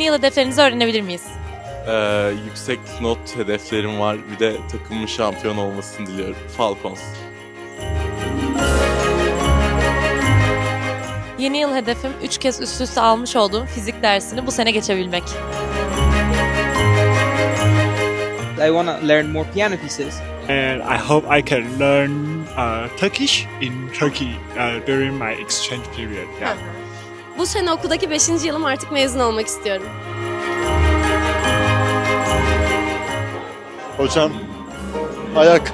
Yeni yıl hedeflerinizi öğrenebilir miyiz? Ee, yüksek not hedeflerim var. Bir de takımın şampiyon olmasını diliyorum. Falcons. Yeni yıl hedefim 3 kez üst üste almış olduğum fizik dersini bu sene geçebilmek. I want to learn more piano pieces. and I hope I can learn uh, Turkish in Turkey uh, during my exchange period. Yeah. Bu sene okuldaki 5. yılım artık mezun olmak istiyorum. Hocam ayak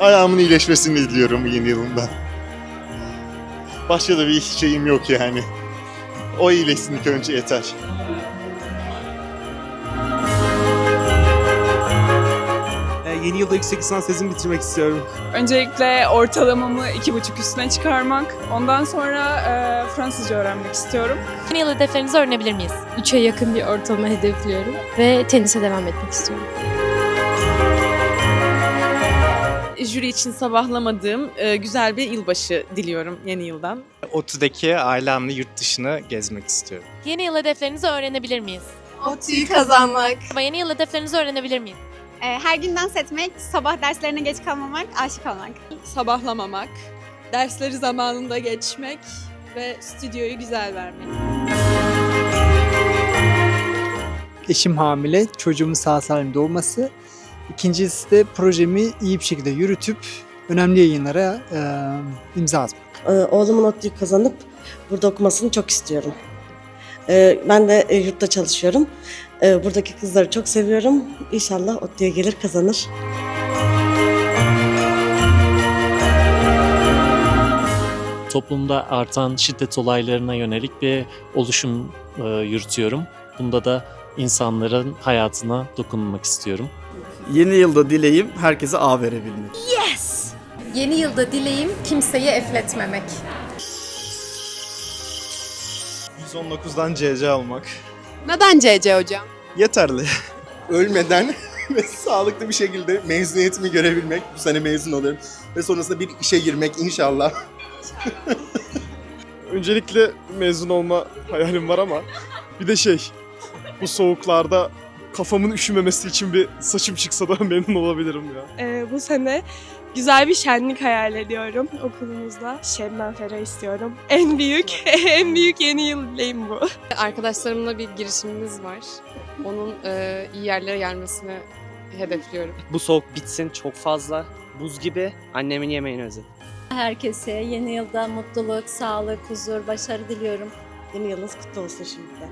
ayağımın iyileşmesini diliyorum yeni yılımda. Başka da bir şeyim yok yani. O iyileşsin önce yeter. Yeni yılda yüksek lisans tezimi bitirmek istiyorum. Öncelikle ortalamamı iki buçuk üstüne çıkarmak. Ondan sonra e, Fransızca öğrenmek istiyorum. Yeni yıl hedeflerinizi öğrenebilir miyiz? 3'e yakın bir ortalama hedefliyorum ve tenise devam etmek istiyorum. jüri için sabahlamadığım e, güzel bir yılbaşı diliyorum yeni yıldan. ODTÜ'deki ailemle yurt dışını gezmek istiyorum. Yeni yıl hedeflerinizi öğrenebilir miyiz? ODTÜ'yü kazanmak. Ama yeni yıl hedeflerinizi öğrenebilir miyiz? Her gün dans etmek, sabah derslerine geç kalmamak, aşık olmak. Sabahlamamak, dersleri zamanında geçmek ve stüdyoyu güzel vermek. Eşim hamile, çocuğumun sağ salim doğması. İkincisi de projemi iyi bir şekilde yürütüp önemli yayınlara e, imza atmak. Ee, Oğlumun ODTÜ'yü kazanıp burada okumasını çok istiyorum. Ee, Ben de e, yurtta çalışıyorum. Ee, Buradaki kızları çok seviyorum. İnşallah ODTÜ'ye gelir kazanır. toplumda artan şiddet olaylarına yönelik bir oluşum e, yürütüyorum. Bunda da insanların hayatına dokunmak istiyorum. Yeni yılda dileğim herkese A verebilmek. Yes! Yeni yılda dileğim kimseyi efletmemek. 119'dan CC almak. Neden CC hocam? Yeterli. Ölmeden ve sağlıklı bir şekilde mezuniyetimi görebilmek. Bu sene mezun oluyorum. Ve sonrasında bir işe girmek inşallah. Öncelikle mezun olma hayalim var ama bir de şey bu soğuklarda kafamın üşümemesi için bir saçım çıksa da memnun olabilirim ya. E, bu sene güzel bir şenlik hayal ediyorum okulumuzda. Şebnem Ferah istiyorum. En büyük, en büyük yeni yıl dileğim bu. Arkadaşlarımla bir girişimimiz var. Onun e, iyi yerlere gelmesini hedefliyorum. Bu soğuk bitsin çok fazla. Buz gibi annemin yemeğini özledim. Herkese yeni yılda mutluluk, sağlık, huzur, başarı diliyorum. Yeni yılınız kutlu olsun şimdiden.